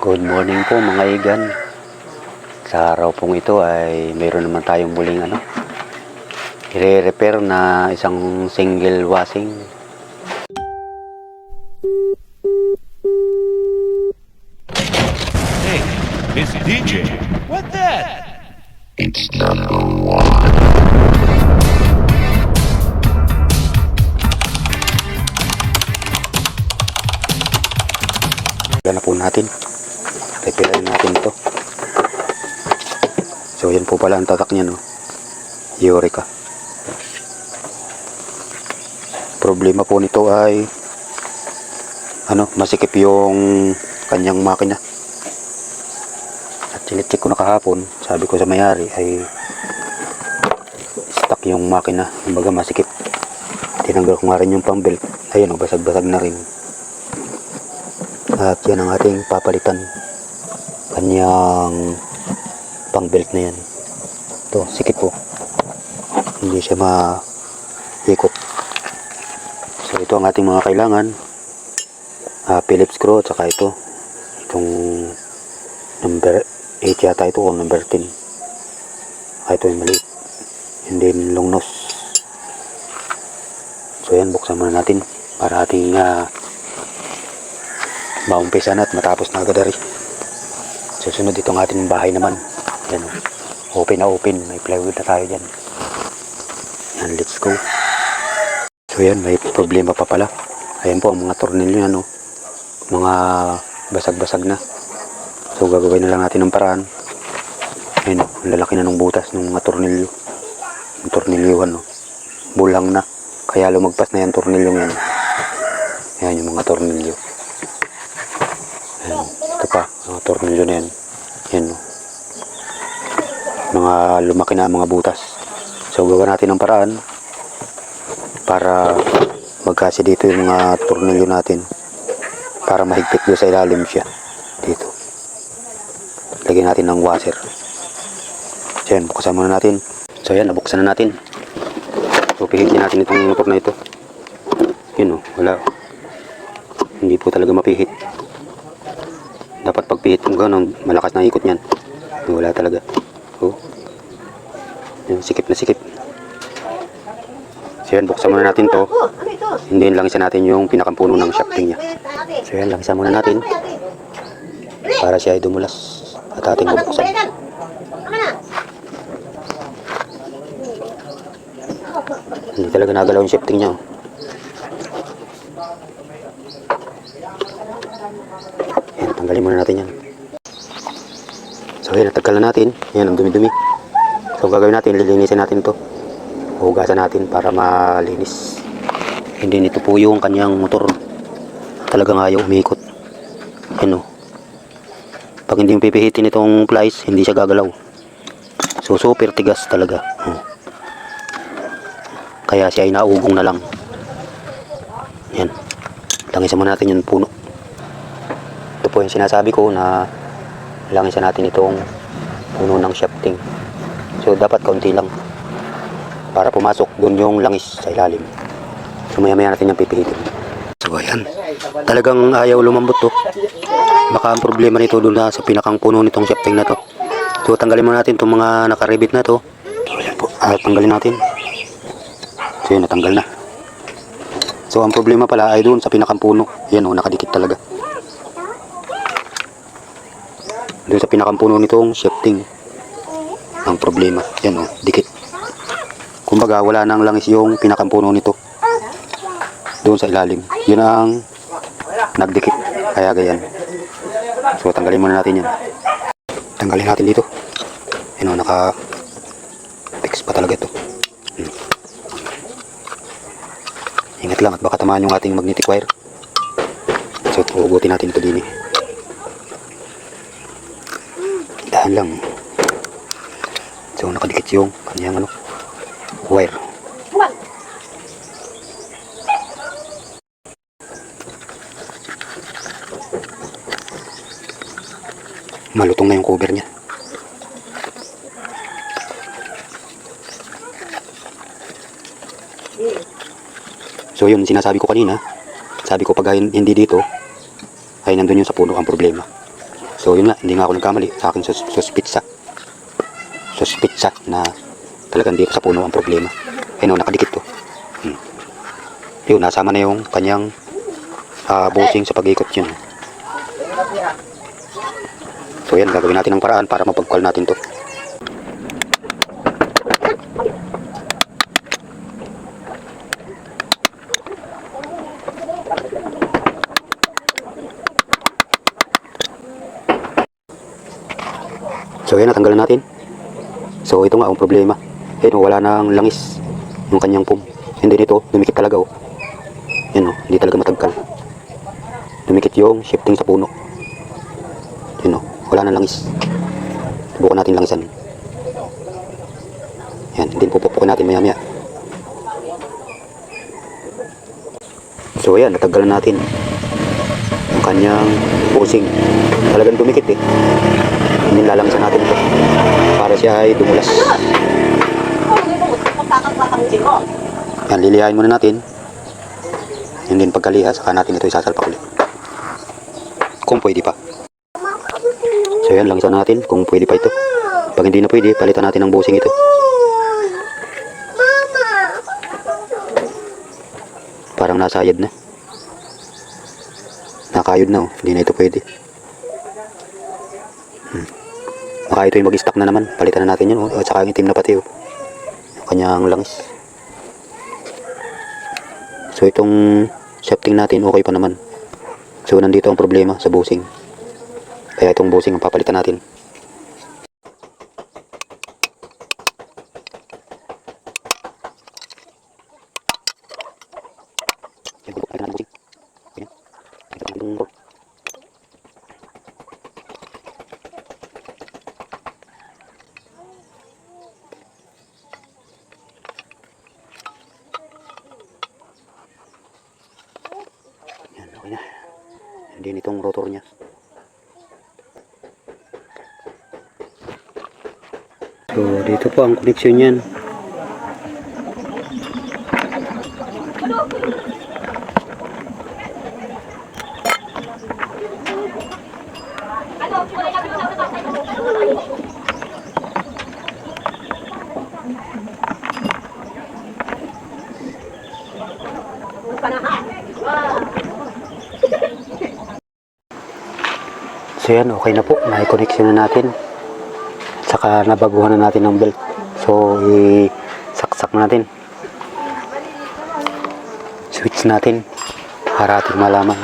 Good morning po mga igan. Sa araw pong ito ay mayroon naman tayong muling ano, i-repair na isang single washing. Hey, it's DJ. What that? Wala na po natin. Repairin natin ito. So yan po pala ang tatak niya no. Eureka. Problema po nito ay ano, masikip yung kanyang makina. At chinecheck ko na kahapon, sabi ko sa mayari ay stuck yung makina, kumbaga masikip. Tinanggal ko nga rin yung pang belt. Ayun, basag-basag na rin. At yan ang ating papalitan. Kanyang pang belt na yan. Ito, sikip po. Hindi siya ma-ikot. So ito ang ating mga kailangan. Ah, Phillips screw at saka ito. Itong number 8 yata ito o number 10. Ah, ito yung maliit. And then long nose. So yan, buksan muna natin para ating ah, maumpisa na at matapos na agad ari. Susunod itong ating bahay naman. Yan. oh. Open na open. May plywood na tayo dyan. Yan, let's go. So yan, may problema pa pala. Ayan po ang mga tornilyo yan, oh. Mga basag-basag na. So gagawin na lang natin ng paraan. Ayun, oh, ang lalaki na ng butas ng mga tornilyo. Yung tornilyuhan, oh. Bulang na. Kaya lumagpas na yan tornilyong yan. Ayan yung mga tornilyo. Ayan, ito pa, mga tornilyo na yan. Ayan, oh. Mga lumaki na mga butas. So gawa natin ng paraan para magkasi dito yung mga tornilyo natin para mahigpit doon sa ilalim siya dito. Lagyan natin ng washer. So yan buksan muna natin. So yan nabuksan na natin. So pihitin natin itong motor na ito. Yun o wala hindi po talaga mapihit dapat pagpihit kung gano'n malakas na ikot niyan wala talaga oh yun sikip na sikip So yan, buksan muna natin to. Hindi lang isa natin yung pinakampuno ng shafting niya. So yan, langisa muna natin para siya ay dumulas at ating bubuksan. Hindi talaga nagalaw yung shafting niya. oh. Yan, tanggalin muna natin yan. So yan, nataggal na natin. Yan, ang dumi-dumi. So gagawin natin, lilinisin natin to. Hugasan natin para malinis. Hindi nito po yung kanyang motor. Talagang ayaw umikot. Yun o pag hindi mo pipihitin itong plies hindi siya gagalaw. So super tigas talaga. Oh. kaya siya ay naugong na lang. Yan langisan muna natin yung puno ito po yung sinasabi ko na langisan natin itong puno ng shafting so dapat kaunti lang para pumasok doon yung langis sa ilalim. So maya maya natin yung pipihitin. So ayan, talagang ayaw lumambot to. Baka ang problema nito doon na sa pinakang puno nitong shafting na to. So tanggalin mo natin itong mga nakaribit na to. So ayan po, ah, tanggalin natin. So yun, natanggal na. So ang problema pala ay doon sa pinakang puno. Yan o, nakadikit talaga. Doon sa pinakang puno nitong shafting. Ang problema, yan o, dikit. Kumbaga, wala nang langis yung pinakampuno nito. Doon sa ilalim. Yun ang nagdikit. Kaya ganyan. So, tanggalin muna natin yan. Tanggalin natin dito. Yun o, naka fix pa talaga ito. Hmm. Ingat lang at baka tamaan yung ating magnetic wire. So, hugutin natin ito din eh. Dahan lang. So, nakadikit yung kanyang ano, wire. Malutong na yung cover niya. So yun, sinasabi ko kanina, sabi ko pag hin- hindi dito, ay nandun yung sa puno ang problema. So yun nga, hindi nga ako nagkamali sa aking sus suspitsa. Suspitsa na talagang dito sa puno ang problema. Ayun o, nakadikit to. Hmm. Yun, nasama na yung kanyang uh, busing sa pag-ikot yun. So yan, gagawin natin ng paraan para mapagkwal natin to. So yan, natanggalan natin. So ito nga ang problema. Ayun, oh, wala nang langis yung kanyang pum. Hindi nito, dumikit talaga oh. Yan oh, hindi talaga matagkal. Dumikit yung shifting sa puno. Yun oh, wala nang langis. Subukan natin langisan. Yan, din pupupukin natin maya maya. So ayan, natanggalan natin yung kanyang pusing. Talagang dumikit eh. Hindi lalangisan natin ito. Para siya ay dumulas. Yan, lilihain muna natin. And then pagkaliha, saka natin ito isasalpak ulit. Kung pwede pa. So yan, langisan natin kung pwede pa ito. Pag hindi na pwede, palitan natin ang busing ito. Parang nasayad na. Nakayod na oh. Hindi na ito pwede. Hmm. Baka ito yung mag-stack na naman. Palitan na natin yun oh. At saka yung itim na pati oh. Yung kanyang langis. So itong shafting natin okay pa naman. So nandito ang problema sa busing. Kaya itong busing ang papalitan natin. Ang busing. Yan. Palitan natin yung board. Yan, okay na. Hindi nitong rotor niya. So, dito po ang connection niyan. So yan, okay na po. Nai-connection na natin. Saka nabaguhan na natin ng belt. So, i-saksak natin. Switch natin. Para ating malaman.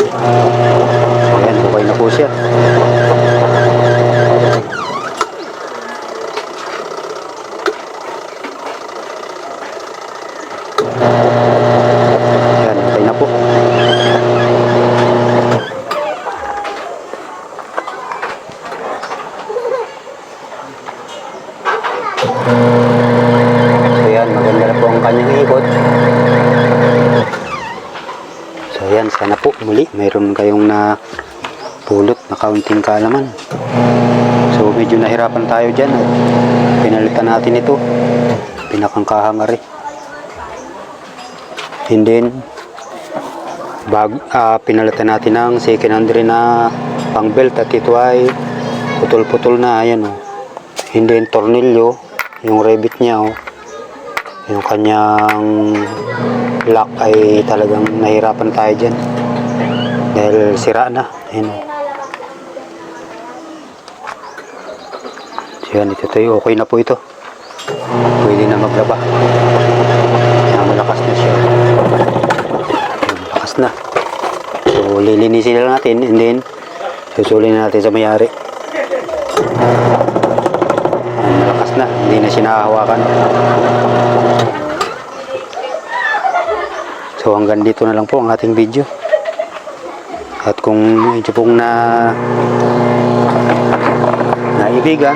So okay na po siya. Yan, okay na po. So yan, maganda na po ang kanyang ikot. So yan, sana po muli mayroon kayong na pulot na kaunting kaalaman. So medyo nahirapan tayo dyan pinalitan natin ito. Pinakang kahangari. And then, bag, ah, pinalitan natin ng second hand rin na pang belt at ito ay putol-putol na. Ayan o. Hindi yung tornilyo, yung rabbit niya oh. Yung kanyang lock ay talagang nahirapan tayo dyan. Dahil sira na. Ayan oh. So yan, ito tayo. Okay na po ito. Pwede na maglaba. Kaya malakas na siya. Malakas na. So lilinisin na natin and then susulin na natin sa mayari. Ayan, malakas na. Hindi na siya nakahawakan. So hanggang dito na lang po ang ating video. At kung medyo pong na naibigan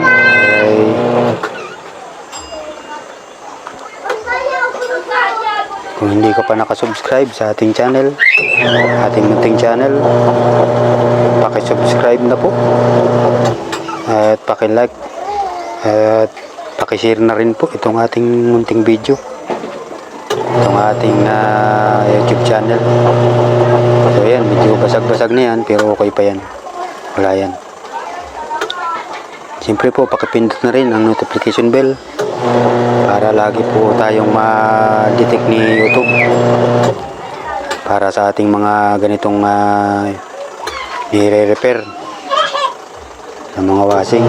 kung hindi ka pa nakasubscribe sa ating channel, ating munting channel, pakisubscribe na po. At pakilike at pakishare na rin po itong ating munting video. Itong ating ah, YouTube channel. So yan, medyo yan pero okay pa yan. Wala yan. Siyempre po, pakipindot na rin ang notification bell para lagi po tayong ma-detect ni YouTube para sa ating mga ganitong uh, i-repair ng mga washing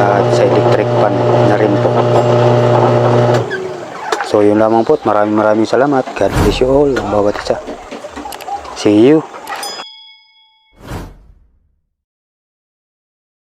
at sa electric pan na rin po. So yun lamang po. at Maraming maraming salamat. God bless you all. Ang bawat isa. See you.